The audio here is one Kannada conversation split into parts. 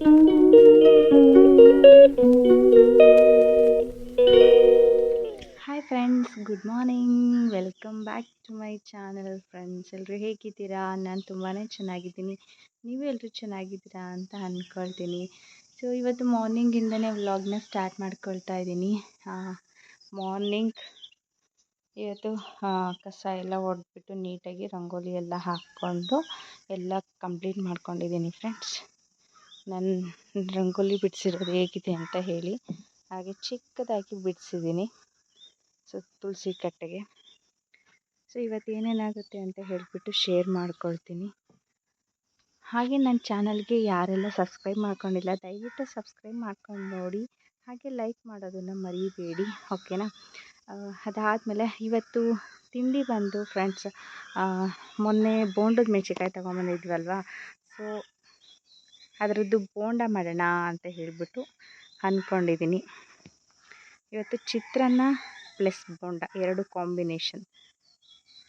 Hi friends good morning welcome back to my channel friends ಎಲ್ಲರೂ ಹೇಗಿದ್ದೀರಾ? ನಾನು ತುಂಬಾ ಚೆನ್ನಾಗಿದ್ದೀನಿ. ನೀವು ಎಲ್ಲರೂ ಚೆನ್ನಾಗಿದ್ದೀರಾ ಅಂತ ಅಂದ್ಕೊಳ್ತೀನಿ ಸೊ ಇವತ್ತು ಮಾರ್ನಿಂಗಿಂದನೇ ವ್ಲಾಗ್ನ ಸ್ಟಾರ್ಟ್ ಮಾಡ್ಕೊಳ್ತಾ ಇದ್ದೀನಿ. ಮಾರ್ನಿಂಗ್ ಇವತ್ತು ಕಸ ಎಲ್ಲ ಹೊಡೆದ್ಬಿಟ್ಟು ನೀಟಾಗಿ ರಂಗೋಲಿ ಎಲ್ಲ ಹಾಕ್ಕೊಂಡು ಎಲ್ಲ ಕಂಪ್ಲೀಟ್ ಮಾಡ್ಕೊಂಡಿದ್ದೀನಿ ಫ್ರೆಂಡ್ಸ್ ನಾನು ರಂಗೋಲಿ ಬಿಡಿಸಿರೋದು ಹೇಗಿದೆ ಅಂತ ಹೇಳಿ, ಹಾಗೆ ಚಿಕ್ಕದಾಗಿ ಬಿಡಿಸಿದ್ದೀನಿ, ಸೊ ತುಳಸಿ ಕಟ್ಟೆಗೆ. ಸೊ ಇವತ್ತು ಏನೇನಾಗುತ್ತೆ ಅಂತ ಹೇಳಿಬಿಟ್ಟು ಶೇರ್ ಮಾಡ್ಕೊಳ್ತೀನಿ. ಹಾಗೆ ನನ್ನ ಚಾನಲ್ಗೆ ಯಾರೆಲ್ಲ ಸಬ್ಸ್ಕ್ರೈಬ್ ಮಾಡ್ಕೊಂಡಿಲ್ಲ, ದಯವಿಟ್ಟು ಸಬ್ಸ್ಕ್ರೈಬ್ ಮಾಡ್ಕೊಂಡು ನೋಡಿ, ಹಾಗೆ ಲೈಕ್ ಮಾಡೋದನ್ನು ಮರಿಬೇಡಿ ಓಕೆನಾ ಅದಾದಮೇಲೆ ಇವತ್ತು ತಿಂಡಿ ಬಂದು ಫ್ರೆಂಡ್ಸ್ ಮೊನ್ನೆ ಬೋಂಡದ ಮೆಣಸಿನ್ಕಾಯಿ ತೊಗೊಂಬಂದಿದ್ವಲ್ವ? ಸೊ ಅದರದ್ದು ಬೋಂಡ ಮಾಡೋಣ ಅಂತ ಹೇಳಿಬಿಟ್ಟು ಅಂದ್ಕೊಂಡಿದ್ದೀನಿ. ಇವತ್ತು ಚಿತ್ರಾನ್ನ ಪ್ಲಸ್ ಬೋಂಡ ಎರಡು ಕಾಂಬಿನೇಷನ್.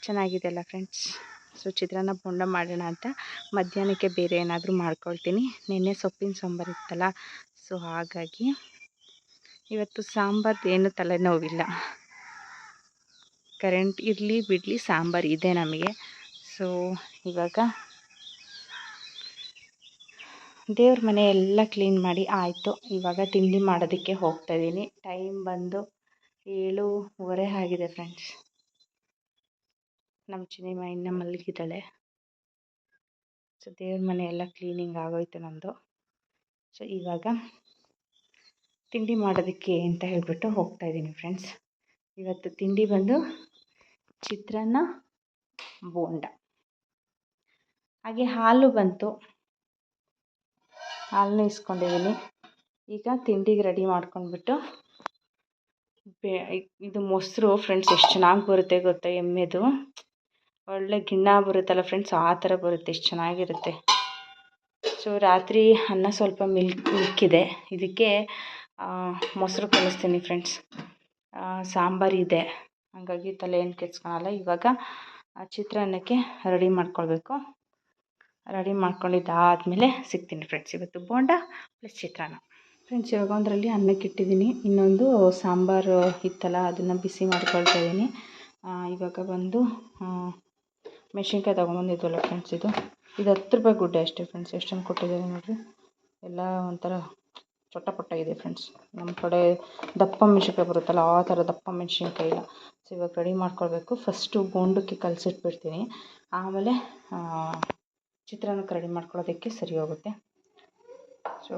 ಚೆನ್ನಾಗಿದೆ ಅಲ್ಲ ಫ್ರೆಂಡ್ಸ್? ಸೊ, ಚಿತ್ರಾನ್ನ ಬೋಂಡ ಮಾಡೋಣ ಅಂತ ಮಧ್ಯಾಹ್ನಕ್ಕೆ ಬೇರೆ ಏನಾದರೂ ಮಾಡ್ಕೊಳ್ತೀನಿ. ನಿನ್ನೆ ಸೊಪ್ಪಿನ ಸಾಂಬಾರು ಇತ್ತಲ್ಲ, ಸೊ ಹಾಗಾಗಿ ಇವತ್ತು ಸಾಂಬಾರ್ದು ಏನು ತಲೆನೋವಿಲ್ಲ. ಕರೆಂಟ್ ಇರಲಿ ಬಿಡಲಿ ಸಾಂಬಾರು ಇದೆ ನಮಗೆ. ಸೊ, ಇವಾಗ ದೇವ್ರ ಮನೆ ಎಲ್ಲ ಕ್ಲೀನ್ ಮಾಡಿ ಆಯಿತು. ಇವಾಗ ತಿಂಡಿ ಮಾಡೋದಕ್ಕೆ ಹೋಗ್ತಾಯಿದ್ದೀನಿ ಟೈಮ್ ಬಂದು ಏಳೂವರೆ ಆಗಿದೆ ಫ್ರೆಂಡ್ಸ್ ನಮ್ಮ ಚಿನಿಮ ಇನ್ನು ಮಲಗಿದ್ದಾಳೆ. ಸೊ ದೇವ್ರ ಮನೆ ಎಲ್ಲ ಕ್ಲೀನಿಂಗ್ ಆಗೋಯ್ತು ನಮ್ಮದು ಸೊ ಇವಾಗ ತಿಂಡಿ ಮಾಡೋದಕ್ಕೆ ಅಂತ ಹೇಳಿಬಿಟ್ಟು ಹೋಗ್ತಾಯಿದ್ದೀನಿ ಫ್ರೆಂಡ್ಸ್ ಇವತ್ತು ತಿಂಡಿ ಬಂದು ಚಿತ್ರಾನ್ನ, ಬೋಂಡ. ಹಾಗೆ ಹಾಲು ಬಂತು. ಹಾಲನ್ನ ಇಸ್ಕೊಂಡಿದ್ದೀನಿ ಈಗ ತಿಂಡಿಗೆ ರೆಡಿ ಮಾಡ್ಕೊಂಡ್ಬಿಟ್ಟು ಬೇ ಇದು ಮೊಸರು ಫ್ರೆಂಡ್ಸ್ ಎಷ್ಟು ಚೆನ್ನಾಗಿ ಬರುತ್ತೆ ಗೊತ್ತಾ ಎಮ್ಮೆದು? ಒಳ್ಳೆ ಗಿಣ್ಣ ಬರುತ್ತಲ್ಲ ಫ್ರೆಂಡ್ಸ್ ಆ ಥರ ಬರುತ್ತೆ, ಎಷ್ಟು ಚೆನ್ನಾಗಿರುತ್ತೆ. ಸೊ ರಾತ್ರಿ ಅನ್ನ ಸ್ವಲ್ಪ ಮಿಲ್ಕ್ ಮಿಕ್ಕಿದೆ ಇದಕ್ಕೆ ಮೊಸರು ಕಲಿಸ್ತೀನಿ ಫ್ರೆಂಡ್ಸ್ ಸಾಂಬಾರಿದೆ ಹಾಗಾಗಿ ತಲೆ ಏನು ಕೆಡ್ಸ್ಕೊಳಲ್ಲ. ಇವಾಗ ಚಿತ್ರಾನ್ನಕ್ಕೆ ರೆಡಿ ಮಾಡ್ಕೊಳ್ಬೇಕು. ರೆಡಿ ಮಾಡ್ಕೊಂಡಿದ್ದಾದಮೇಲೆ ಸಿಗ್ತೀನಿ ಫ್ರೆಂಡ್ಸ್ ಇವತ್ತು ಬೋಂಡ ಪ್ಲಸ್ ಚಿತ್ರಾನ್ನ. ಫ್ರೆಂಡ್ಸ್ ಇವಾಗ ಒಂದರಲ್ಲಿ ಅನ್ನಕ್ಕೆ ಇಟ್ಟಿದ್ದೀನಿ. ಇನ್ನೊಂದು ಸಾಂಬಾರು ಇತ್ತಲ್ಲ, ಅದನ್ನು ಬಿಸಿ ಮಾಡ್ಕೊಳ್ತಾ ಇದ್ದೀನಿ. ಇವಾಗ ಬಂದು ಮೆಣಸಿನ್ಕಾಯಿ ತೊಗೊಂಬಂದಿದ್ವಲ್ಲ ಫ್ರೆಂಡ್ಸ್ ಇದು. ಇದು ಹತ್ತು ರೂಪಾಯಿ ಗುಡ್ಡೆ ಅಷ್ಟೇ ಫ್ರೆಂಡ್ಸ್ ಎಷ್ಟೊಂದು ಕೊಟ್ಟಿದ್ದಾರೆ ನೋಡಿರಿ? ಎಲ್ಲ ಒಂಥರ ಚೊಟ್ಟ ಪಟ್ಟ ಇದೆ ಫ್ರೆಂಡ್ಸ್ ನಮ್ಮ ಕಡೆ ದಪ್ಪ ಮೆಣಸಿನ್ಕಾಯಿ ಬರುತ್ತಲ್ಲ, ಆ ಥರ ದಪ್ಪ ಮೆಣಸಿನ್ಕಾಯಿ ಇಲ್ಲ. ಸೊ ಇವಾಗ ರೆಡಿ ಮಾಡ್ಕೊಳ್ಬೇಕು. ಫಸ್ಟು ಬೋಂಡಕ್ಕೆ ಕಲಸಿಟ್ಬಿಡ್ತೀನಿ. ಆಮೇಲೆ ಚಿತ್ರಾನ್ನಕ್ಕೆ ರೆಡಿ ಮಾಡ್ಕೊಳ್ಳೋದಕ್ಕೆ ಸರಿ ಹೋಗುತ್ತೆ. ಸೊ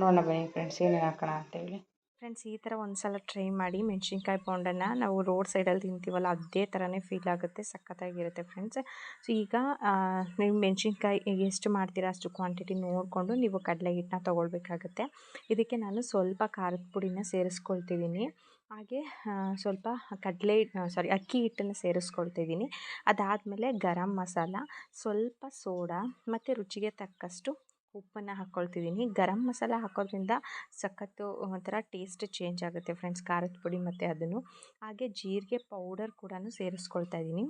ನೋಡೋಣ ಬನ್ನಿ ಫ್ರೆಂಡ್ಸ್ ಏನೇನು ಹಾಕೋಣ ಅಂತೇಳಿ. ಫ್ರೆಂಡ್ಸ್ ಈ ಥರ ಒಂದು ಸಲ ಟ್ರೈ ಮಾಡಿ ಮೆಣಸಿನ್ಕಾಯಿ ಪೌಂಡನ್ನು ನಾವು ರೋಡ್ ಸೈಡಲ್ಲಿ ತಿಂತೀವಲ್ಲ, ಅದೇ ಥರನೇ ಫೀಲ್ ಆಗುತ್ತೆ, ಸಖತ್ತಾಗಿರುತ್ತೆ ಫ್ರೆಂಡ್ಸ್ ಸೊ ಈಗ ನೀವು ಮೆಣಸಿನ್ಕಾಯಿ ಎಷ್ಟು ಮಾಡ್ತೀರಾ ಅಷ್ಟು ಕ್ವಾಂಟಿಟಿ ನೋಡಿಕೊಂಡು ನೀವು ಕಡಲೆ ಹಿಟ್ಟನ್ನ ತೊಗೊಳ್ಬೇಕಾಗುತ್ತೆ. ಇದಕ್ಕೆ ನಾನು ಸ್ವಲ್ಪ ಖಾರದ ಪುಡಿನ ಸೇರಿಸ್ಕೊಳ್ತಿದ್ದೀನಿ. ಹಾಗೆ ಸ್ವಲ್ಪ ಕಡಲೆ ಸಾರಿ ಅಕ್ಕಿ ಹಿಟ್ಟನ್ನು ಸೇರಿಸ್ಕೊಳ್ತಿದ್ದೀನಿ. ಅದಾದಮೇಲೆ ಗರಂ ಮಸಾಲ, ಸ್ವಲ್ಪ ಸೋಡಾ ಮತ್ತು ರುಚಿಗೆ ತಕ್ಕಷ್ಟು ಉಪ್ಪನ್ನು ಹಾಕ್ಕೊಳ್ತಿದ್ದೀನಿ ಗರಂ ಮಸಾಲ ಹಾಕೋದ್ರಿಂದ ಸಖತ್ತು ಒಂಥರ ಟೇಸ್ಟ್ ಚೇಂಜ್ ಆಗುತ್ತೆ ಫ್ರೆಂಡ್ಸ್ ಖಾರದ ಪುಡಿ ಮತ್ತು ಅದನ್ನು. ಹಾಗೆ ಜೀರಿಗೆ ಪೌಡರ್ ಕೂಡ ಸೇರಿಸ್ಕೊಳ್ತಾ ಇದ್ದೀನಿ.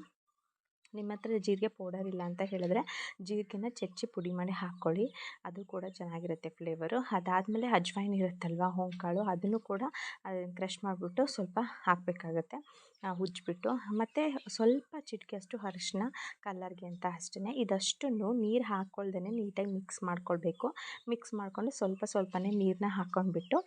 ನಿಮ್ಮ ಹತ್ರ ಜೀರಿಗೆ ಪೌಡರ್ ಇಲ್ಲ ಅಂತ ಹೇಳಿದ್ರೆ ಜೀರಿಗೆನ ಚಚ್ಚಿ ಪುಡಿ ಮಾಡಿ ಹಾಕ್ಕೊಳ್ಳಿ. ಅದು ಕೂಡ ಚೆನ್ನಾಗಿರುತ್ತೆ ಫ್ಲೇವರು ಅದಾದಮೇಲೆ ಅಜ್ವೈನ್ ಇರುತ್ತಲ್ವ ಹೋಂಕಾಳು ಅದನ್ನು ಕೂಡ ಕ್ರಷ್ ಮಾಡಿಬಿಟ್ಟು ಸ್ವಲ್ಪ ಹಾಕಬೇಕಾಗತ್ತೆ. ಉಜ್ಜಿಬಿಟ್ಟು ಮತ್ತು ಸ್ವಲ್ಪ ಚಿಟಿಕೆಯಷ್ಟು ಅರಿಶಿನ ಕಲ್ಲರ್ಗೆ ಅಂತ ಅಷ್ಟೇ ಇದಷ್ಟನ್ನು ನೀರು ಹಾಕ್ಕೊಳ್ದೇ ನೀಟಾಗಿ ಮಿಕ್ಸ್ ಮಾಡ್ಕೊಳ್ಬೇಕು. ಮಿಕ್ಸ್ ಮಾಡಿಕೊಂಡು ಸ್ವಲ್ಪ ಸ್ವಲ್ಪನೇ ನೀರನ್ನ ಹಾಕ್ಕೊಂಡ್ಬಿಟ್ಟು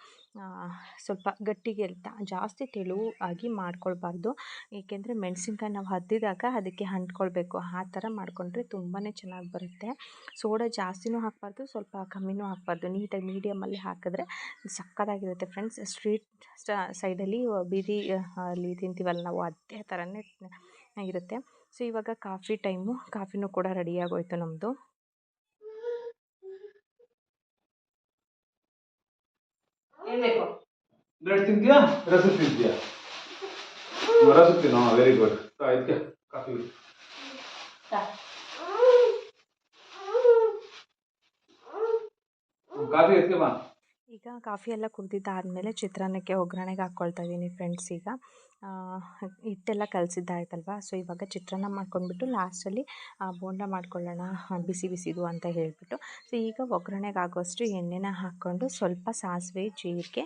ಸ್ವಲ್ಪ ಗಟ್ಟಿಗೆ ಜಾಸ್ತಿ ತೆಳು ಆಗಿ ಮಾಡ್ಕೊಳ್ಬಾರ್ದು. ಏಕೆಂದರೆ ಮೆಣಸಿನ್ಕಾಯಿ ನಾವು ಹದ್ದಿದಾಗ ಅದಕ್ಕೆ ಅಂಟ್ಕೊಳ್ಬೇಕು ಆ ಥರ ಮಾಡಿಕೊಂಡ್ರೆ ತುಂಬಾ ಚೆನ್ನಾಗಿ ಬರುತ್ತೆ. ಸೋಡಾ ಜಾಸ್ತಿನೂ ಹಾಕಬಾರ್ದು ಸ್ವಲ್ಪ ಕಮ್ಮಿನೂ ಹಾಕಬಾರ್ದು. ನೀಟಾಗಿ ಮೀಡಿಯಮಲ್ಲಿ ಹಾಕಿದ್ರೆ ಸಕ್ಕತ್ತಾಗಿರುತ್ತೆ ಫ್ರೆಂಡ್ಸ್. ಸ್ಟ್ರೀಟ್ ಸೈಡಲ್ಲಿ ಬೀದಿ ಅಲ್ಲಿ ತಿಂತೀವಲ್ಲ ನಾವು ಅದೇ ಥರನೇ ಇರುತ್ತೆ. ಸೊ ಇವಾಗ ಕಾಫಿ ಟೈಮು ಕಾಫಿನೂ ಕೂಡ ರೆಡಿಯಾಗೋಯ್ತು ನಮ್ಮದು ಬ್ರೆಡ್ ತಿಂತೀಯಾ? ರಸ ತಿಂತೀಯಾ? ರಸ ತಿನ್ನೋ ವೆರಿ ಗುಡ್ ಆಯ್ತು ಕಾಫಿ ಕಾಫಿ ಎತ್ಕೆ ಬಾ ಈಗ ಕಾಫಿ ಎಲ್ಲ ಕುಡ್ದಿದ್ದಾದಮೇಲೆ ಚಿತ್ರಾನ್ನಕ್ಕೆ ಒಗ್ಗರಣೆಗೆ ಹಾಕ್ಕೊಳ್ತಾ ಇದ್ದೀನಿ ಫ್ರೆಂಡ್ಸ್ ಈಗ. ಹಿಟ್ಟೆಲ್ಲ ಕಲಸಿದ್ದಾಯ್ತಲ್ವಾ? ಸೊ ಇವಾಗ ಚಿತ್ರಾನ್ನ ಮಾಡ್ಕೊಂಡ್ಬಿಟ್ಟು ಲಾಸ್ಟಲ್ಲಿ ಬೋಂಡ ಮಾಡ್ಕೊಳ್ಳೋಣ, ಬಿಸಿ ಬಿಸಿದು ಅಂತ ಹೇಳಿಬಿಟ್ಟು. ಸೊ ಈಗ ಒಗ್ಗರಣೆಗೆ ಆಗೋಷ್ಟು ಎಣ್ಣೆನ ಹಾಕ್ಕೊಂಡು ಸ್ವಲ್ಪ ಸಾಸಿವೆ, ಜೀರಿಗೆ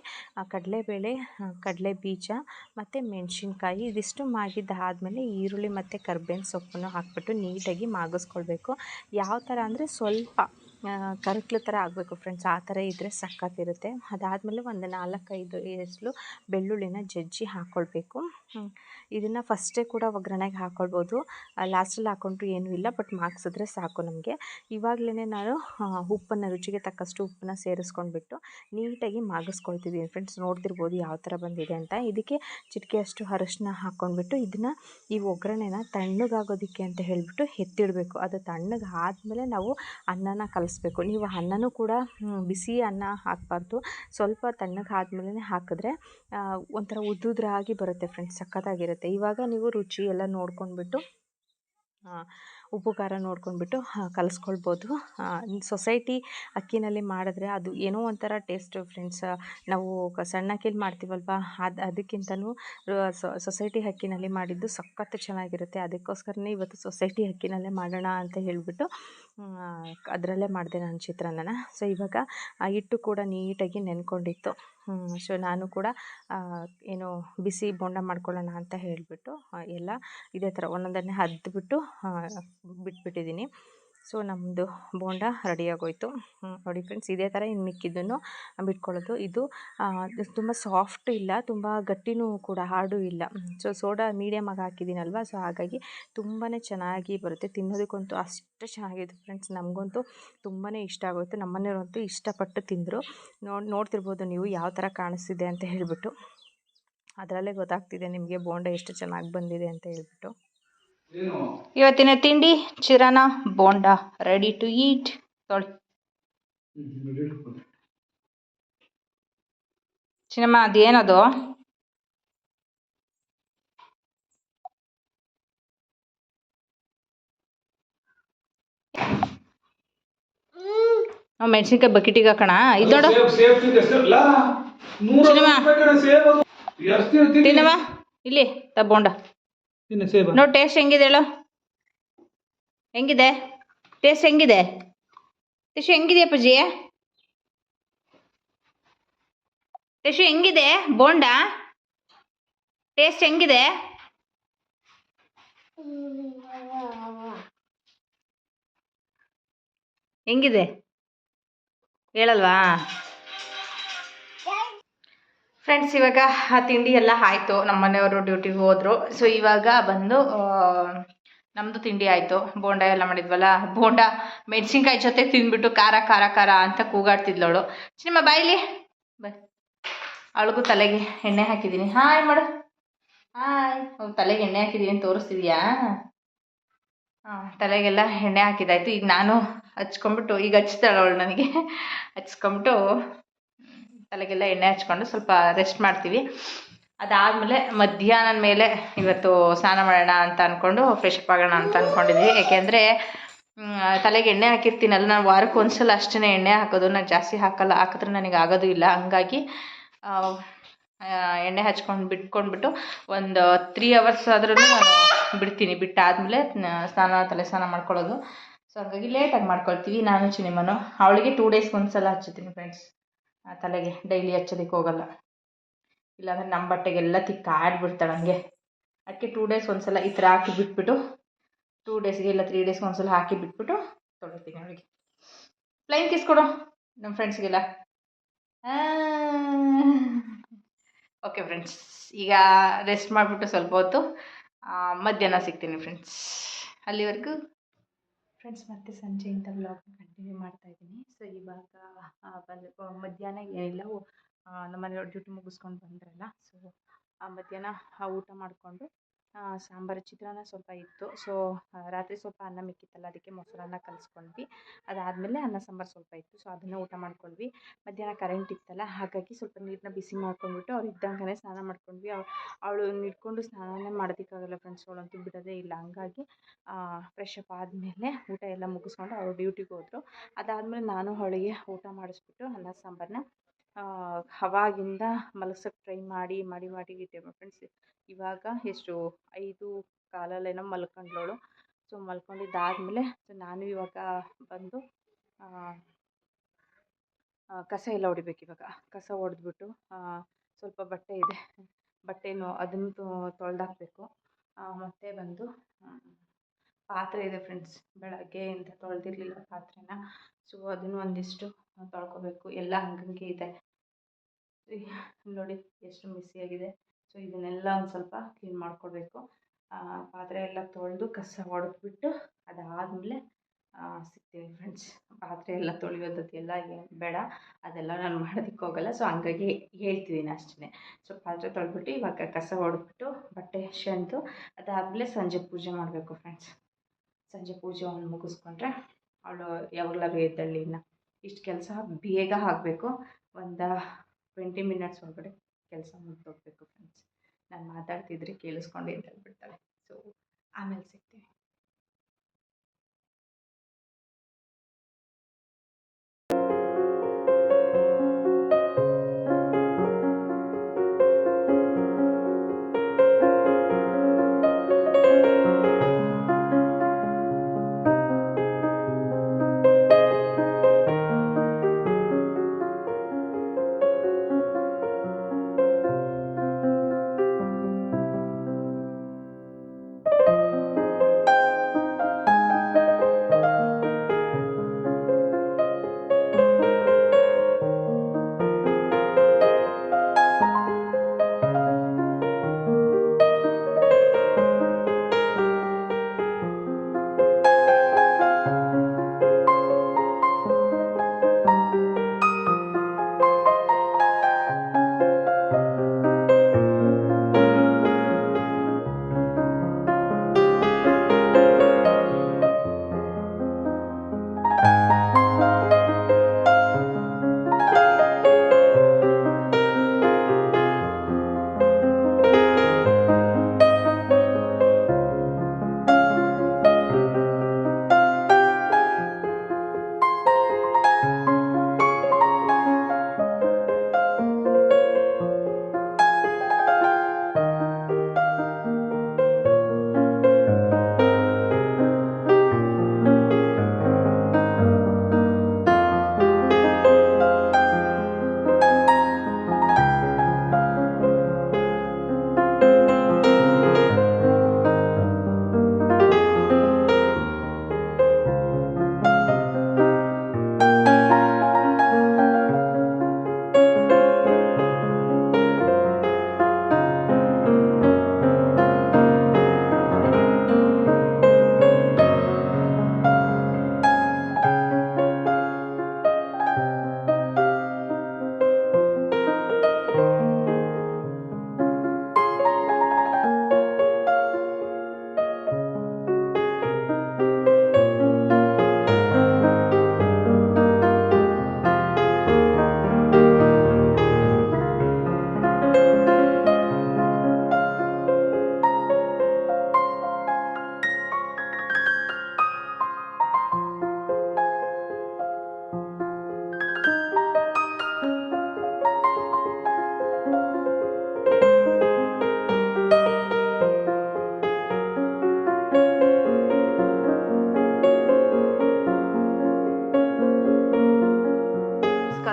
ಕಡಲೆಬೇಳೆ ಕಡಲೆ ಬೀಜ ಮತ್ತು ಮೆಣಸಿನ್ಕಾಯಿ ಇದಿಷ್ಟು ಮಾಗಿದ್ದಾದಮೇಲೆ ಈರುಳ್ಳಿ ಮತ್ತು ಕರ್ಬೇವಿನ ಸೊಪ್ಪನ್ನು ಹಾಕ್ಬಿಟ್ಟು ನೀಟಾಗಿ ಮಾಗಿಸ್ಕೊಳ್ಬೇಕು. ಯಾವ ಥರ ಅಂದರೆ ಸ್ವಲ್ಪ ಕರಕ್ಲು ಥರ ಆಗಬೇಕು ಫ್ರೆಂಡ್ಸ್ ಆ ಥರ ಇದ್ದರೆ ಸಖತ್ತಿರುತ್ತೆ. ಅದಾದಮೇಲೆ ಒಂದು ನಾಲ್ಕೈದು ಎಸಳು ಬೆಳ್ಳುಳ್ಳಿನ ಜಜ್ಜಿ ಹಾಕ್ಕೊಳ್ಬೇಕು ಇದನ್ನು ಫಸ್ಟೇ ಕೂಡ ಒಗ್ಗರಣೆಗೆ ಹಾಕ್ಕೊಳ್ಬೋದು ಲಾಸ್ಟಲ್ಲಿ ಹಾಕ್ಕೊಂಡ್ರು ಏನೂ ಇಲ್ಲ ಬಟ್ ಮಾಗ್ಸಿದ್ರೆ ಸಾಕು ನಮಗೆ. ಇವಾಗಲೇ ನಾನು ಉಪ್ಪನ್ನು, ರುಚಿಗೆ ತಕ್ಕಷ್ಟು ಉಪ್ಪನ್ನ ಸೇರಿಸ್ಕೊಂಡ್ಬಿಟ್ಟು ನೀಟಾಗಿ ಮಾಗಿಸ್ಕೊಳ್ತಿದ್ದೀನಿ ಫ್ರೆಂಡ್ಸ್ ನೋಡ್ತಿರ್ಬೋದು ಯಾವ ಥರ ಬಂದಿದೆ ಅಂತ. ಇದಕ್ಕೆ ಚಿಟಿಕೆಯಷ್ಟು ಅರಶಿನ ಹಾಕ್ಕೊಂಡ್ಬಿಟ್ಟು ಇದನ್ನು ಈ ಒಗ್ಗರಣೆನ ತಣ್ಣಗಾಗೋದಕ್ಕೆ ಅಂತ ಹೇಳಿಬಿಟ್ಟು ಎತ್ತಿಡಬೇಕು. ಅದು ತಣ್ಣಗೆ ನಾವು ಅನ್ನನ ಕಲಿಸ್ಬೇಕು ನೀವು ಅನ್ನನೂ ಕೂಡ ಬಿಸಿ ಅನ್ನ ಹಾಕಬಾರ್ದು. ಸ್ವಲ್ಪ ತಣ್ಣಗೆ ಆದ್ಮೇಲೆ ಹಾಕಿದ್ರೆ ಒಂಥರ ಉದ್ದುದ್ರಾಗಿ ಬರುತ್ತೆ ಫ್ರೆಂಡ್ಸ್, ಸಖತ್ತಾಗಿರುತ್ತೆ. ಇವಾಗ ನೀವು ರುಚಿ ಎಲ್ಲ ನೋಡ್ಕೊಂಡ್ಬಿಟ್ಟು ಉಪ್ಪು ಖಾರ ನೋಡ್ಕೊಂಡ್ಬಿಟ್ಟು ಕಲಿಸ್ಕೊಳ್ಬೋದು. ಸೊಸೈಟಿ ಅಕ್ಕಿನಲ್ಲಿ ಮಾಡಿದ್ರೆ ಅದು ಏನೋ ಒಂಥರ ಟೇಸ್ಟ್, ಫ್ರೆಂಡ್ಸ್. ನಾವು ಸಣ್ಣ ಅಕ್ಕಿಲಿ ಮಾಡ್ತೀವಲ್ವ? ಅದು, ಅದಕ್ಕಿಂತಲೂ ಸೊಸೈಟಿ ಅಕ್ಕಿನಲ್ಲಿ ಮಾಡಿದ್ದು ಸಖತ್ತು ಚೆನ್ನಾಗಿರುತ್ತೆ. ಅದಕ್ಕೋಸ್ಕರನೇ ಇವತ್ತು ಸೊಸೈಟಿ ಅಕ್ಕಿನಲ್ಲೇ ಮಾಡೋಣ ಅಂತ ಹೇಳಿಬಿಟ್ಟು ಅದರಲ್ಲೇ ಮಾಡಿದೆ ನಾನು ಚಿತ್ರಾನ್ನನ. ಸೊ, ಇವಾಗ, ಆ ಹಿಟ್ಟು ಕೂಡ ನೀಟಾಗಿ ನೆನ್ಕೊಂಡಿತ್ತು. ಸೊ, ನಾನು ಕೂಡ ಏನು ಬಿಸಿ ಬೋಂಡ ಮಾಡ್ಕೊಳ್ಳೋಣ ಅಂತ ಹೇಳಿಬಿಟ್ಟು ಎಲ್ಲ ಇದೇ ಥರ ಒಂದೊಂದನ್ನೇ ಅದ್ಬಿಟ್ಟು ಬಿಟ್ಬಿಟ್ಟಿದ್ದೀನಿ. ಸೊ ನಮ್ಮದು ಬೋಂಡ ರೆಡಿಯಾಗೋಯಿತು. ನೋಡಿ ಫ್ರೆಂಡ್ಸ್, ಇದೇ ಥರ ಇನ್ನು ಮಿಕ್ಕಿದ್ದನ್ನು ಬಿಟ್ಕೊಳ್ಳೋದು. ಇದು ತುಂಬ ಸಾಫ್ಟ್ ಇಲ್ಲ, ತುಂಬ ಗಟ್ಟಿನೂ ಕೂಡ ಹಾರ್ಡು ಇಲ್ಲ. ಸೊ, ಸೋಡಾ ಮೀಡಿಯಮಾಗಿ ಹಾಕಿದ್ದೀನಲ್ವ? ಸೊ, ಹಾಗಾಗಿ ತುಂಬಾ ಚೆನ್ನಾಗಿ ಬರುತ್ತೆ. ತಿನ್ನೋದಕ್ಕಂತೂ ಅಷ್ಟು ಚೆನ್ನಾಗಿದೆ ಫ್ರೆಂಡ್ಸ್. ನಮಗಂತೂ ತುಂಬಾ ಇಷ್ಟ ಆಗೋಯ್ತು. ನಮ್ಮನೆಯವರಂತೂ ಇಷ್ಟಪಟ್ಟು ತಿಂದರು. ನೋಡಿ, ನೋಡ್ತಿರ್ಬೋದು ನೀವು ಯಾವ ಥರ ಕಾಣಿಸ್ತಿದೆ ಅಂತ ಹೇಳಿಬಿಟ್ಟು. ಅದರಲ್ಲೇ ಗೊತ್ತಾಗ್ತಿದೆ ನಿಮಗೆ ಬೋಂಡ ಎಷ್ಟು ಚೆನ್ನಾಗಿ ಬಂದಿದೆ ಅಂತ ಹೇಳ್ಬಿಟ್ಟು. ಇವತ್ತಿನ ತಿಂಡಿ ಚಿರಾನ ಬೋಂಡ ರೆಡಿ ಟು ಈಟ್ ತೊಳಿ ಚಿನ್ನಮ್ಮ ಅದೇನದು? ನಾವು ಮೆಣಸಿನ್ಕಾಯಿ ಬಕೆಟಿಗೆ ಹಾಕೋಣ. ಇದು ನೋಡು. ತಿನ್ನಮ್ಮ. ಇಲ್ಲಿ ತ ಬೋಂಡ. ತಿನ್ನ ನೋಡಿ ಟೇಸ್ಟ್ ಹೆಂಗಿದೆ ಹೇಳು. ಹೆಂಗಿದೆ? ಟೇಸ್ಟ್ ಹೆಂಗಿದೆ? ಟೇಸ್ಟ್ ಹೆಂಗಿದೆ ಅಪ್ಪಾಜಿ? ಟೇಸ್ಟ್ ಹೆಂಗಿದೆ? ಬೋಂಡ ಟೇಸ್ಟ್ ಹೆಂಗಿದೆ? ಹೆಂಗಿದೆ? ಹೇಳಲ್ವಾ? ಫ್ರೆಂಡ್ಸ್ ಇವಾಗ ಆ ತಿಂಡಿ ಎಲ್ಲ ಆಯಿತು. ನಮ್ಮ ಮನೆಯವರು ಡ್ಯೂಟಿಗೆ ಹೋದರು. ಸೊ ಇವಾಗ ಬಂದು ನಮ್ಮದು ತಿಂಡಿ ಆಯಿತು. ಬೋಂಡ ಎಲ್ಲ ಮಾಡಿದ್ವಲ್ಲ? ಬೋಂಡ ಮೆಣಸಿನ್ಕಾಯಿ ಜೊತೆ ತಿಂದ್ಬಿಟ್ಟು ಖಾರ ಖಾರ ಖಾರ ಅಂತ ಕೂಗಾಡ್ತಿದ್ಲವಳು ಚಿನ್ನಮ್ಮ ಬಾಯಿಲಿ ಬಾಯ್ ಅವಳಿಗೂ ತಲೆಗೆ ಎಣ್ಣೆ ಹಾಕಿದ್ದೀನಿ ಹಾಯ್ ಮಾಡು. ಹಾಯ್ ಅವ್ಳು ತಲೆಗೆ ಎಣ್ಣೆ ಹಾಕಿದ್ದೀನಿ ತೋರಿಸ್ತಿದ್ಯಾ? ಹಾಂ, ತಲೆಗೆಲ್ಲ ಎಣ್ಣೆ ಹಾಕಿದಾಯ್ತು. ಈಗ ನಾನು ಹಚ್ಕೊಂಬಿಟ್ಟು ಈಗ ಹಚ್ತಾಳೆ ಅವಳು ನನಗೆ. ಹಚ್ಕೊಂಬಿಟ್ಟು ತಲೆಗೆಲ್ಲ ಎಣ್ಣೆ ಹಚ್ಕೊಂಡು ಸ್ವಲ್ಪ ರೆಸ್ಟ್ ಮಾಡ್ತೀವಿ. ಅದಾದಮೇಲೆ ಮಧ್ಯಾಹ್ನದ ಮೇಲೆ ಇವತ್ತು ಸ್ನಾನ ಮಾಡೋಣ ಅಂತ ಅಂದ್ಕೊಂಡು ಫ್ರೆಶ್ ಅಪ್ ಆಗೋಣ ಅಂತ ಅಂದ್ಕೊಂಡಿದ್ವಿ ಯಾಕೆಂದರೆ ತಲೆಗೆ ಎಣ್ಣೆ ಹಾಕಿರ್ತೀನಲ್ಲ, ನಾನು ವಾರಕ್ಕೆ ಒಂದ್ಸಲ ಅಷ್ಟೇ ಎಣ್ಣೆ ಹಾಕೋದು. ನಾನು ಜಾಸ್ತಿ ಹಾಕಲ್ಲ, ಹಾಕಿದ್ರೆ ನನಗೆ ಆಗೋದು ಇಲ್ಲ. ಹಂಗಾಗಿ ಎಣ್ಣೆ ಹಚ್ಕೊಂಡು ಬಿಟ್ಕೊಂಡ್ಬಿಟ್ಟು ಒಂದು ತ್ರೀ ಅವರ್ಸ್ ಆದ್ರೂ ನಾನು ಬಿಡ್ತೀನಿ. ಬಿಟ್ಟಾದಮೇಲೆ ಸ್ನಾನ ತಲೆ ಸ್ನಾನ ಮಾಡ್ಕೊಳ್ಳೋದು. ಸೊ ಹಂಗಾಗಿ ಲೇಟಾಗಿ ಮಾಡ್ಕೊಳ್ತೀವಿ. ನಾನು ಚಿನಿಮನು ಅವಳಿಗೆ ಟೂ ಡೇಸ್ಗೆ ಒಂದ್ಸಲ ಹಚ್ಚುತ್ತೀನಿ ಫ್ರೆಂಡ್ಸ್ ತಲೆಗೆ ಡೈಲಿ ಹಚ್ಚೋದಕ್ಕೆ ಹೋಗಲ್ಲ. ಇಲ್ಲಾಂದ್ರೆ ನಮ್ಮ ಬಟ್ಟೆಗೆಲ್ಲ ತಿಕ್ಕಾಡ್ಬಿಡ್ತಾಳೆ ಹಂಗೆ. ಅದಕ್ಕೆ ಟೂ ಡೇಸ್ ಒಂದ್ಸಲ ಈ ಥರ ಹಾಕಿ ಬಿಟ್ಬಿಟ್ಟು ಟೂ ಡೇಸ್ಗೆ ಇಲ್ಲ ತ್ರೀ ಡೇಸ್ಗೆ ಒಂದ್ಸಲ ಹಾಕಿ ಬಿಟ್ಬಿಟ್ಟು ತೊಳಿತೀನಿ ಅವಳಿಗೆ. ಪ್ಲೈನ್ ಕಿಸ್ ಕೊಡು ನಮ್ಮ ಫ್ರೆಂಡ್ಸ್ಗೆಲ್ಲ ಓಕೆ ಫ್ರೆಂಡ್ಸ್ ಈಗ ರೆಸ್ಟ್ ಮಾಡಿಬಿಟ್ಟು ಸ್ವಲ್ಪ ಹೊತ್ತು ಆ, ಮಧ್ಯಾಹ್ನ ಸಿಗ್ತೀನಿ ಫ್ರೆಂಡ್ಸ್ ಅಲ್ಲಿವರೆಗೂ ಫ್ರೆಂಡ್ಸ್ ಮತ್ತೆ ಸಂಜೆಯಿಂದ ವ್ಲಾಗ್ ಕಂಟಿನ್ಯೂ ಮಾಡ್ತಾ ಇದ್ದೀನಿ. ಸೊ ಇವಾಗ ಬಂದ ಮಧ್ಯಾಹ್ನ ಓ, ನಮ್ಮ ಮನೆಯವ್ರು ಡ್ಯೂಟಿ ಮುಗಿಸ್ಕೊಂಡು ಬಂದ್ರಲ್ಲ ಸೊ ಮಧ್ಯಾಹ್ನ ಊಟ ಮಾಡಿಕೊಂಡು ಸಾಂಬಾರು ಚಿತ್ರಾನ್ನ ಸ್ವಲ್ಪ ಇತ್ತು. ಸೊ ರಾತ್ರಿ ಸ್ವಲ್ಪ ಅನ್ನ ಮಿಕ್ಕಿತ್ತಲ್ಲ, ಅದಕ್ಕೆ ಮೊಸರನ್ನ ಕಲಿಸ್ಕೊಂಡ್ವಿ. ಅದಾದಮೇಲೆ ಅನ್ನ ಸಾಂಬಾರು ಸ್ವಲ್ಪ ಇತ್ತು. ಸೊ ಅದನ್ನು ಊಟ ಮಾಡ್ಕೊಂಡ್ವಿ. ಮಧ್ಯಾಹ್ನ ಕರೆಂಟ್ ಇತ್ತಲ್ಲ, ಹಾಗಾಗಿ ಸ್ವಲ್ಪ ನೀರನ್ನ ಬಿಸಿ ಮಾಡ್ಕೊಂಡ್ಬಿಟ್ಟು ಅವ್ರು ಇದ್ದಂಗೆ ಸ್ನಾನ ಮಾಡ್ಕೊಂಡ್ವಿ. ಅವಳು ಇಟ್ಕೊಂಡು ಸ್ನಾನನೇ ಮಾಡೋದಕ್ಕಾಗಲ್ಲ ಫ್ರೆಂಡ್ಸ್ ಅವಳಂತೂ ಬಿಡೋದೇ ಇಲ್ಲ. ಹಂಗಾಗಿ ಫ್ರೆಶ್ ಅಪ್ ಆದಮೇಲೆ ಊಟ ಎಲ್ಲ ಮುಗಿಸ್ಕೊಂಡು ಅವ್ರು ಡ್ಯೂಟಿಗೆ ಹೋದರು. ಅದಾದಮೇಲೆ ನಾನು ಅವಳಿಗೆ ಊಟ ಮಾಡಿಸ್ಬಿಟ್ಟು ಅನ್ನ ಸಾಂಬಾರನ್ನ ಅವಾಗಿಂದ ಮಲಗ್ಸೋಕ್ಕೆ ಟ್ರೈ ಮಾಡಿ ಮಾಡಿ ಮಾಡಿ ಫ್ರೆಂಡ್ಸ್ ಇವಾಗ ಎಷ್ಟು ಐದು ಕಾಲಲ್ಲೇನೋ ಮಲ್ಕೊಂಡವಳು ಸೊ ಮಲ್ಕೊಂಡಿದ್ದಾದಮೇಲೆ ಸೊ ನಾನು ಇವಾಗ ಬಂದು ಕಸ ಎಲ್ಲ ಹೊಡಿಬೇಕು ಇವಾಗ. ಕಸ ಹೊಡೆದ್ಬಿಟ್ಟು ಸ್ವಲ್ಪ ಬಟ್ಟೆ ಇದೆ. ಬಟ್ಟೆನೂ ಅದನ್ನು ತೊಳೆದಾಕ್ಬೇಕು. ಮತ್ತೆ ಬಂದು ಪಾತ್ರೆ ಇದೆ ಫ್ರೆಂಡ್ಸ್ ಬೆಳಗ್ಗೆಯಿಂದ ತೊಳೆದಿರ್ಲಿಲ್ಲ ಪಾತ್ರೆನ. ಸೊ ಅದನ್ನು ಒಂದಿಷ್ಟು ತೊಳ್ಕೊಬೇಕು ಎಲ್ಲ ಹಂಗಂಗೆ ಇದೆ. ನೋಡಿ ಎಷ್ಟು ಬಿಸಿಯಾಗಿದೆ ಸೊ ಇದನ್ನೆಲ್ಲ ಒಂದು ಸ್ವಲ್ಪ ಕ್ಲೀನ್ ಮಾಡ್ಕೊಳ್ಬೇಕು ಆ, ಪಾತ್ರೆ ಎಲ್ಲ ತೊಳೆದು ಕಸ ಹೊಡೆದ್ಬಿಟ್ಟು ಅದಾದಮೇಲೆ ಸಿಗ್ತೀವಿ ಫ್ರೆಂಡ್ಸ್ ಪಾತ್ರೆ ಎಲ್ಲ ತೊಳೆಯೋದಕ್ಕೆಲ್ಲ ಏನು ಬೇಡ. ಅದೆಲ್ಲ ನಾನು ಮಾಡೋದಕ್ಕೆ ಹೋಗಲ್ಲ. ಸೊ ಹಂಗಾಗಿ ಹೇಳ್ತಿದ್ದೀನಿ ಅಷ್ಟೇ ಸೊ ಪಾತ್ರೆ ತೊಳೆದ್ಬಿಟ್ಟು ಇವಾಗ ಕಸ ಹೊಡೆದ್ಬಿಟ್ಟು ಬಟ್ಟೆ ಶೆಂದು ಅದಾದಮೇಲೆ ಸಂಜೆ ಪೂಜೆ ಮಾಡಬೇಕು ಫ್ರೆಂಡ್ಸ್ ಸಂಜೆ ಪೂಜೆ ಒಂದು ಮುಗಿಸ್ಕೊಂಡ್ರೆ ಅವಳು ಯಾವಾಗಲಾದ್ರು ಎದ್ದಳ್ಳಿ ಇನ್ನು ಇಷ್ಟು ಕೆಲಸ ಬೇಗ ಆಗಬೇಕು. ಒಂದು ಟ್ವೆಂಟಿ ಮಿನಿಟ್ಸ್ ಒಳಗಡೆ ಕೆಲಸ ಮುಗಿದೋಗ್ಬೇಕು ಫ್ರೆಂಡ್ಸ್ ನಾನು ಮಾತಾಡ್ತಿದ್ರೆ ಕೇಳಿಸ್ಕೊಂಡು ಎದ್ದೇಳ್ಬಿಡ್ತಾಳೆ. ಸೊ ಆಮೇಲೆ ಸಿಗ್ತೀನಿ.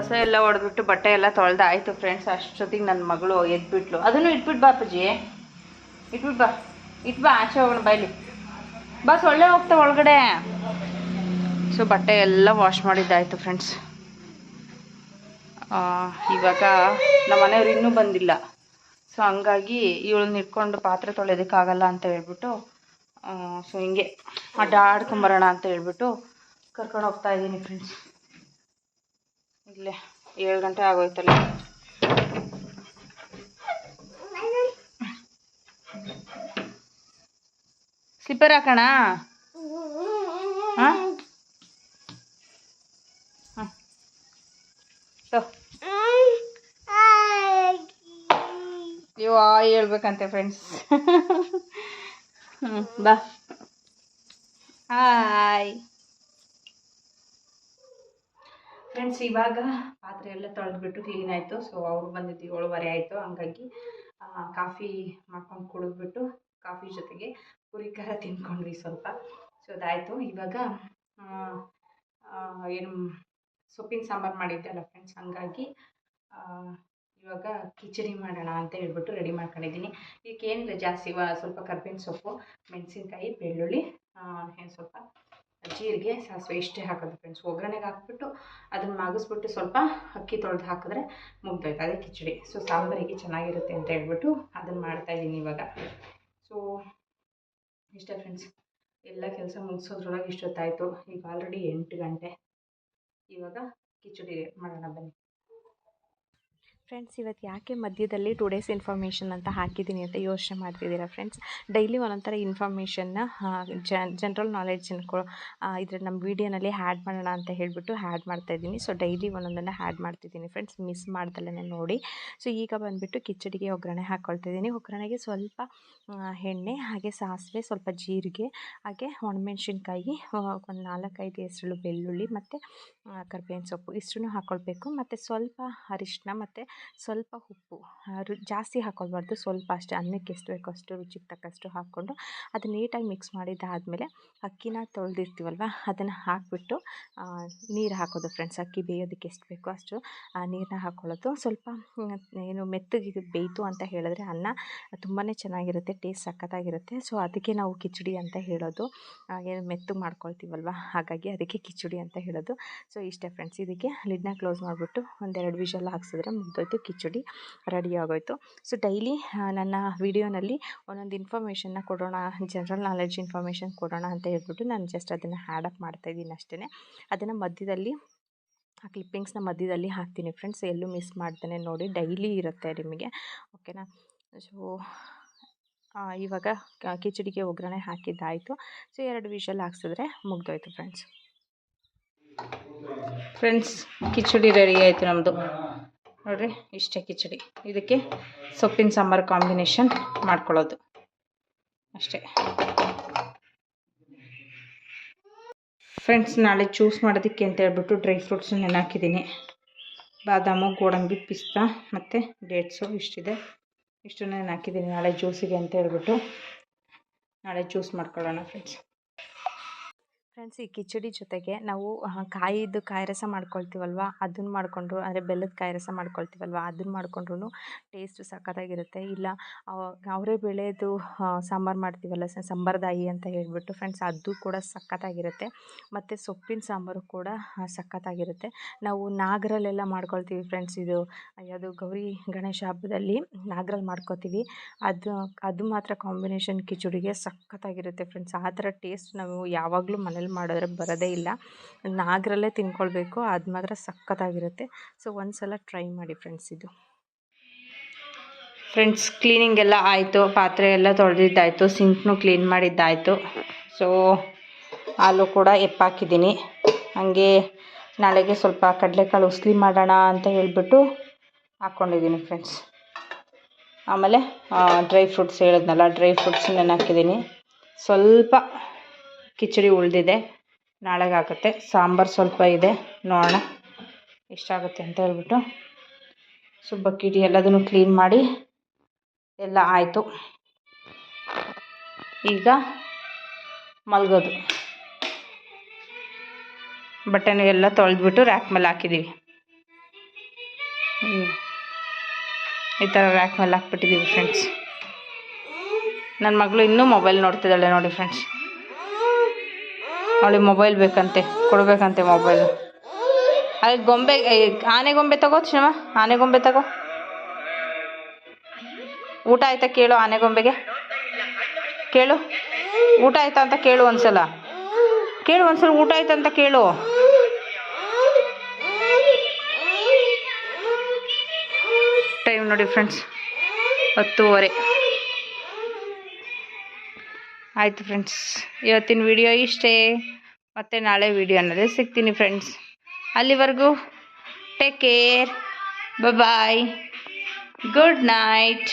ಕಸ ಎಲ್ಲ ಹೊಡೆದ್ಬಿಟ್ಟು ಬಟ್ಟೆ ಎಲ್ಲ ತೊಳೆದ ಆಯಿತು ಫ್ರೆಂಡ್ಸ್ ಅಷ್ಟೊತ್ತಿಗೆ ನನ್ನ ಮಗಳು ಎದ್ಬಿಟ್ಲು. ಅದನ್ನು ಇಟ್ಬಿಟ್ಟು ಬಾ ಅಪ್ಪಾಜಿ. ಇಟ್ಬಿಟ್ಟು ಬಾ. ಇಟ್ ಬಾ, ಆಚೆ ಹೋಗೋಣ ಬಾಯ್ಲಿ ಬಾ ಸೊಳ್ಳೆ ಹೋಗ್ತಾ ಒಳಗಡೆ. ಸೊ ಬಟ್ಟೆ ಎಲ್ಲ ವಾಶ್ ಮಾಡಿದ್ದಾಯಿತು ಫ್ರೆಂಡ್ಸ್ ಇವಾಗ ನಮ್ಮ ಮನೆಯವ್ರು ಇನ್ನೂ ಬಂದಿಲ್ಲ. ಸೊ ಹಂಗಾಗಿ ಇವಳನ್ನ ಇಟ್ಕೊಂಡು ಪಾತ್ರೆ ತೊಳೆಯೋದಕ್ಕಾಗಲ್ಲ ಅಂತ ಹೇಳ್ಬಿಟ್ಟು ಸೊ ಹಿಂಗೆ ಅಡ್ಡಾಡ್ಕೊಂಬರೋಣ ಅಂತ ಹೇಳ್ಬಿಟ್ಟು ಕರ್ಕೊಂಡು ಹೋಗ್ತಾ ಇದ್ದೀನಿ ಫ್ರೆಂಡ್ಸ್ ಇಲ್ಲೇ ಏಳು ಗಂಟೆ ಆಗೋಯ್ತಲ್ಲ. ಸ್ಲಿಪ್ಪರ್ ಹಾಕೋಣ? ಇವ ಹೇಳ್ಬೇಕಂತೆ ಫ್ರೆಂಡ್ಸ್ ಬಾ. ಹಾಯ್ ಫ್ರೆಂಡ್ಸ್ ಇವಾಗ ಪಾತ್ರೆ ಎಲ್ಲ ತೊಳೆದ್ಬಿಟ್ಟು ಕ್ಲೀನ್ ಆಯಿತು. ಸೊ ಅವ್ರು ಬಂದಿದ್ದು ಏಳುವರೆ ಆಯಿತು. ಹಂಗಾಗಿ ಕಾಫಿ ಮಾಡ್ಕೊಂಡು ಕುಡಿದ್ಬಿಟ್ಟು ಕಾಫಿ ಜೊತೆಗೆ ಪುರಿ ಖಾರ ತಿನ್ಕೊಂಡ್ವಿ ಸ್ವಲ್ಪ. ಸೊ ಅದಾಯಿತು ಇವಾಗ ಏನು ಸೊಪ್ಪಿನ ಸಾಂಬಾರು ಮಾಡಿದ್ದೆ ಅಲ್ಲ ಫ್ರೆಂಡ್ಸ್ ಹಂಗಾಗಿ ಇವಾಗ ಕಿಚಡಿ ಮಾಡೋಣ ಅಂತ ಹೇಳ್ಬಿಟ್ಟು ರೆಡಿ ಮಾಡ್ಕೊಂಡಿದ್ದೀನಿ. ಏನು ಜಾಸ್ತಿ ಸ್ವಲ್ಪ ಕರ್ಬೇವಿನ ಸೊಪ್ಪು, ಮೆಣಸಿನ್ಕಾಯಿ, ಬೆಳ್ಳುಳ್ಳಿ ಏನು ಸ್ವಲ್ಪ ಜೀರಿಗೆ ಸಾಸಿವೆ ಇಷ್ಟೇ ಹಾಕೋದು ಫ್ರೆಂಡ್ಸ್ ಒಗ್ಗರಣೆಗೆ ಹಾಕ್ಬಿಟ್ಟು ಅದನ್ನು ಮಾಗಿಸ್ಬಿಟ್ಟು ಸ್ವಲ್ಪ ಅಕ್ಕಿ ತೊಳೆದು ಹಾಕಿದ್ರೆ ಮುಗ್ದೋಯ್ತು. ಅದೇ ಕಿಚಡಿ. ಸೊ ಸಾಂಬಾರಿಗೆ ಚೆನ್ನಾಗಿರುತ್ತೆ ಅಂತ ಹೇಳ್ಬಿಟ್ಟು ಅದನ್ನು ಮಾಡ್ತಾಯಿದ್ದೀನಿ ಇವಾಗ. ಸೊ ಇಷ್ಟೇ ಫ್ರೆಂಡ್ಸ್ ಎಲ್ಲ ಕೆಲಸ ಮುಗಿಸೋದ್ರೊಳಗೆ ಇಷ್ಟೊತ್ತಾಯಿತು. ಈಗ ಆಲ್ರೆಡಿ ಎಂಟು ಗಂಟೆ. ಇವಾಗ ಕಿಚಡಿ ಮಾಡೋಣ ಬನ್ನಿ. ಫ್ರೆಂಡ್ಸ್ ಇವತ್ತು ಯಾಕೆ ಮಧ್ಯದಲ್ಲಿ ಟು ಡೇಸ್ ಇನ್ಫಾರ್ಮೇಷನ್ ಅಂತ ಹಾಕಿದ್ದೀನಿ ಅಂತ ಯೋಚನೆ ಮಾಡ್ತಿದ್ದೀರಾ ಫ್ರೆಂಡ್ಸ್ ಡೈಲಿ ಒಂದೊಂಥರ ಇನ್ಫಾರ್ಮೇಷನ್ನ ಜನರಲ್ ನಾಲೆಡ್ಜನ್ನು ಕೊ ಇದ್ರ ನಮ್ಮ ವೀಡಿಯೋನಲ್ಲಿ ಹ್ಯಾಡ್ ಮಾಡೋಣ ಅಂತ ಹೇಳಿಬಿಟ್ಟು ಹ್ಯಾಡ್ ಮಾಡ್ತಾಯಿದ್ದೀನಿ ಸೊ ಡೈಲಿ ಒಂದೊಂದನ್ನು ಹ್ಯಾಡ್ ಮಾಡ್ತಿದ್ದೀನಿ ಫ್ರೆಂಡ್ಸ್ ಮಿಸ್ ಮಾಡ್ದಲೇ ನೋಡಿ. ಸೊ ಈಗ ಬಂದುಬಿಟ್ಟು ಕಿಚಡಿಗೆ ಒಗ್ಗರಣೆ ಹಾಕ್ಕೊಳ್ತಿದ್ದೀನಿ ಒಗ್ಗರಣೆಗೆ ಸ್ವಲ್ಪ ಎಣ್ಣೆ, ಹಾಗೆ ಸಾಸಿವೆ, ಸ್ವಲ್ಪ ಜೀರಿಗೆ, ಹಾಗೆ ಒಣಮೆಣ್ಸಿನ್ಕಾಯಿ ಒಂದು ನಾಲ್ಕೈದು ಹೆಸರು ಬೆಳ್ಳುಳ್ಳಿ ಮತ್ತು ಕರ್ಬೇವಿನ ಸೊಪ್ಪು ಇಷ್ಟನ್ನು ಹಾಕ್ಕೊಳ್ಬೇಕು ಮತ್ತು ಸ್ವಲ್ಪ ಅರಿಶಿನ ಮತ್ತು ಸ್ವಲ್ಪ ಉಪ್ಪು ಆ, ರು ಜಾಸ್ತಿ ಹಾಕ್ಕೊಳ್ಬಾರ್ದು ಸ್ವಲ್ಪ ಅಷ್ಟೇ ಅನ್ನಕ್ಕೆ ಎಷ್ಟು ಬೇಕೋ ಅಷ್ಟು ರುಚಿಗೆ ತಕ್ಕಷ್ಟು ಹಾಕ್ಕೊಂಡು ಅದು ನೀಟಾಗಿ ಮಿಕ್ಸ್ ಮಾಡಿದ್ದಾದಮೇಲೆ ಅಕ್ಕಿನ ತೊಳೆದಿರ್ತೀವಲ್ವ ಅದನ್ನು ಹಾಕಿಬಿಟ್ಟು ನೀರು ಹಾಕೋದು ಫ್ರೆಂಡ್ಸ್ ಅಕ್ಕಿ ಬೇಯೋದಕ್ಕೆ ಎಷ್ಟು ಬೇಕೋ ಅಷ್ಟು ನೀರನ್ನ ಹಾಕ್ಕೊಳ್ಳೋದು ಸ್ವಲ್ಪ ಏನು ಮೆತ್ತಗೆ ಬೇಯಿತು ಅಂತ ಹೇಳಿದ್ರೆ ಅನ್ನ ತುಂಬಾ ಚೆನ್ನಾಗಿರುತ್ತೆ ಟೇಸ್ಟ್ ಸಖತ್ತಾಗಿರುತ್ತೆ. ಸೊ ಅದಕ್ಕೆ ನಾವು ಕಿಚಡಿ ಅಂತ ಹೇಳೋದು ಆ, ಏನು ಮೆತ್ತು ಮಾಡ್ಕೊಳ್ತೀವಲ್ವ ಹಾಗಾಗಿ ಅದಕ್ಕೆ ಕಿಚಡಿ ಅಂತ ಹೇಳೋದು. ಸೊ ಇಷ್ಟೇ ಫ್ರೆಂಡ್ಸ್ ಇದಕ್ಕೆ ಲಿಡ್ನ ಕ್ಲೋಸ್ ಮಾಡಿಬಿಟ್ಟು ಒಂದೆರಡು ವಿಷಲ್ ಹಾಕ್ಸಿದ್ರೆ ಮುಗ್ದೋಯ್ತು. ಕಿಚಡಿ ರೆಡಿ ಆಗೋಯ್ತು. ಸೊ, ಡೈಲಿ ನನ್ನ ವೀಡಿಯೋನಲ್ಲಿ ಒಂದೊಂದು ಇನ್ಫಾರ್ಮೇಷನ್ನ ಕೊಡೋಣ ಜನರಲ್ ನಾಲೆಡ್ಜ್ ಇನ್ಫಾರ್ಮೇಷನ್ ಕೊಡೋಣ ಅಂತ ಹೇಳ್ಬಿಟ್ಟು ನಾನು ಜಸ್ಟ್ ಅದನ್ನು ಹ್ಯಾಡಪ್ ಮಾಡ್ತಾಯಿದ್ದೀನಿ ಅಷ್ಟೇ ಅದನ್ನು ಮಧ್ಯದಲ್ಲಿ, ಆ ಕ್ಲಿಪ್ಪಿಂಗ್ಸ್ನ ಮಧ್ಯದಲ್ಲಿ ಹಾಕ್ತೀನಿ ಫ್ರೆಂಡ್ಸ್ ಎಲ್ಲೂ ಮಿಸ್ ಮಾಡ್ತಾನೆ ನೋಡಿ, ಡೈಲಿ ಇರುತ್ತೆ ನಿಮಗೆ. ಓಕೆನಾ ಸೊ ಇವಾಗ ಕಿಚಡಿಗೆ ಒಗ್ಗರಣೆ ಹಾಕಿದ್ದಾಯಿತು. ಸೊ ಎರಡು ವಿಷಲ್ ಹಾಕ್ಸಿದ್ರೆ ಮುಗ್ದೋಯ್ತು ಫ್ರೆಂಡ್ಸ್ ಫ್ರೆಂಡ್ಸ್ ಕಿಚಡಿ ರೆಡಿ ಆಯಿತು ನಮ್ಮದು ನೋಡಿರಿ, ಇಷ್ಟೇ ಕಿಚಡಿ. ಇದಕ್ಕೆ ಸೊಪ್ಪಿನ ಸಾಂಬಾರು ಕಾಂಬಿನೇಷನ್ ಮಾಡ್ಕೊಳ್ಳೋದು. ಅಷ್ಟೇ. ಫ್ರೆಂಡ್ಸ್ ನಾಳೆ ಚೂಸ್ ಮಾಡೋದಕ್ಕೆ ಅಂತ ಹೇಳ್ಬಿಟ್ಟು ಡ್ರೈ ಫ್ರೂಟ್ಸ್ ನೆನಾಕಿದ್ದೀನಿ ಬಾದಾಮು, ಗೋಡಂಬಿ, ಪಿಸ್ತಾ ಮತ್ತು ಡೇಟ್ಸು ಇಷ್ಟಿದೆ. ಇಷ್ಟನ್ನು ನೆನಾಕಿದ್ದೀನಿ ನಾಳೆ ಜ್ಯೂಸಿಗೆ ಅಂತ ಹೇಳ್ಬಿಟ್ಟು. ನಾಳೆ ಜ್ಯೂಸ್ ಮಾಡ್ಕೊಳ್ಳೋಣ ಫ್ರೆಂಡ್ಸ್ ಫ್ರೆಂಡ್ಸ್ ಈ ಕಿಚಡಿ ಜೊತೆಗೆ ನಾವು ಕಾಯಿದು ಕಾಯಿ ರಸ ಮಾಡ್ಕೊಳ್ತೀವಲ್ವ? ಅದನ್ನ ಮಾಡಿಕೊಂಡ್ರು ಅಂದರೆ ಬೆಲ್ಲದ ಕಾಯಿ ರಸ ಮಾಡ್ಕೊಳ್ತೀವಲ್ವ? ಅದನ್ನ ಮಾಡಿಕೊಂಡ್ರು ಟೇಸ್ಟು ಸಖತ್ತಾಗಿರುತ್ತೆ. ಇಲ್ಲ ಅವರೇ ಬೆಳೆದು ಸಾಂಬಾರು ಮಾಡ್ತೀವಲ್ಲ ಸಂಬಾರದಾಯಿ ಅಂತ ಹೇಳಿಬಿಟ್ಟು ಫ್ರೆಂಡ್ಸ್ ಅದು ಕೂಡ ಸಖತ್ತಾಗಿರುತ್ತೆ. ಮತ್ತು ಸೊಪ್ಪಿನ ಸಾಂಬಾರು ಕೂಡ ಸಕ್ಕತ್ತಾಗಿರುತ್ತೆ ನಾವು ನಾಗರಲ್ಲೆಲ್ಲ ಮಾಡ್ಕೊಳ್ತೀವಿ ಫ್ರೆಂಡ್ಸ್ ಇದು, ಯಾವುದು ಗೌರಿ ಗಣೇಶ ಹಬ್ಬದಲ್ಲಿ ನಾಗರಲ್ಲಿ ಮಾಡ್ಕೋತೀವಿ. ಅದು ಅದು ಮಾತ್ರ ಕಾಂಬಿನೇಷನ್ ಕಿಚಡಿಗೆ ಸಖತ್ತಾಗಿರುತ್ತೆ ಫ್ರೆಂಡ್ಸ್ ಆ ಥರ ಟೇಸ್ಟ್ ನಾವು ಯಾವಾಗಲೂ ಮನೇಲಿ ಮಾಡಿದ್ರೆ ಬರೋದೇ ಇಲ್ಲ. ನಾಗರಲ್ಲೇ ತಿನ್ಕೊಳ್ಬೇಕು, ಅದು ಮಾತ್ರ ಸಖತ್ತಾಗಿರುತ್ತೆ. ಸೊ ಒಂದು ಸಲ ಟ್ರೈ ಮಾಡಿ ಫ್ರೆಂಡ್ಸ್ ಇದು. ಫ್ರೆಂಡ್ಸ್ ಕ್ಲೀನಿಂಗ್ ಎಲ್ಲ ಆಯಿತು, ಪಾತ್ರೆ ಎಲ್ಲ ತೊಳೆದಿದ್ದಾಯಿತು ಸಿಂಕ್ನು ಕ್ಲೀನ್ ಮಾಡಿದ್ದಾಯಿತು. ಸೊ ಹಾಲು ಕೂಡ ಎಪ್ಪಾಕಿದ್ದೀನಿ. ಹಾಗೆ ನಾಳೆಗೆ ಸ್ವಲ್ಪ ಕಡಲೆಕಾಳು ಉಸ್ಲಿ ಮಾಡೋಣ ಅಂತ ಹೇಳ್ಬಿಟ್ಟು ಹಾಕ್ಕೊಂಡಿದ್ದೀನಿ ಫ್ರೆಂಡ್ಸ್ ಆಮೇಲೆ ಡ್ರೈ ಫ್ರೂಟ್ಸ್ ಹೇಳಿದ್ನಲ್ಲ ಡ್ರೈ ಫ್ರೂಟ್ಸ್ ನಾನು ಹಾಕಿದ್ದೀನಿ. ಸ್ವಲ್ಪ ಕಿಚಡಿ ಉಳಿದಿದೆ. ನಾಳೆಗೆ ಆಗುತ್ತೆ. ಸಾಂಬಾರು ಸ್ವಲ್ಪ ಇದೆ. ನೋಡೋಣ. ಎಷ್ಟಾಗುತ್ತೆ ಅಂತ ಹೇಳ್ಬಿಟ್ಟು. ಸೊ ಬಕೆಟ್ ಎಲ್ಲದನ್ನು ಕ್ಲೀನ್ ಮಾಡಿ. ಎಲ್ಲ ಆಯಿತು. ಈಗ ಮಲಗೋದು. ಬಟ್ಟೆನ ಎಲ್ಲ ತೊಳೆದ್ಬಿಟ್ಟು ರ್ಯಾಕ್ ಮೇಲೆ ಹಾಕಿದ್ದೀವಿ ಈ ಥರ ರ್ಯಾಕ್ ಮೇಲೆ ಹಾಕ್ಬಿಟ್ಟಿದ್ದೀವಿ ಫ್ರೆಂಡ್ಸ್ ನನ್ನ ಮಗಳು ಇನ್ನೂ ಮೊಬೈಲ್ ನೋಡ್ತಿದ್ದಾಳೆ ನೋಡಿ ಫ್ರೆಂಡ್ಸ್ ಅವಳಿಗೆ ಮೊಬೈಲ್ ಬೇಕಂತೆ ಕೊಡಬೇಕಂತೆ ಮೊಬೈಲು ಅಲ್ಲಿ ಗೊಂಬೆ ಏ, ಆನೆ ಗೊಂಬೆ ತಗೋ ಶಿವ ಆನೆ ಗೊಂಬೆ ತಗೋ. ಊಟ ಆಯ್ತಾ ಕೇಳು ಆನೆ ಗೊಂಬೆಗೆ? ಕೇಳು. ಊಟ ಆಯ್ತಾ ಅಂತ ಕೇಳು ಒಂದ್ಸಲ. ಕೇಳು ಒಂದ್ಸಲ ಊಟ ಆಯ್ತಾ ಅಂತ ಕೇಳು. ಟೈಮ್ ನೋಡಿ ಫ್ರೆಂಡ್ಸ್ ಹತ್ತೂವರೆ. ಆಯಿತು ಫ್ರೆಂಡ್ಸ್ ಇವತ್ತಿನ ವಿಡಿಯೋ ಇಷ್ಟೇ. ಮತ್ತು ನಾಳೆ ವಿಡಿಯೋನಲ್ಲಿ ಸಿಗ್ತೀನಿ ಫ್ರೆಂಡ್ಸ್ ಅಲ್ಲಿವರೆಗೂ take care bye good night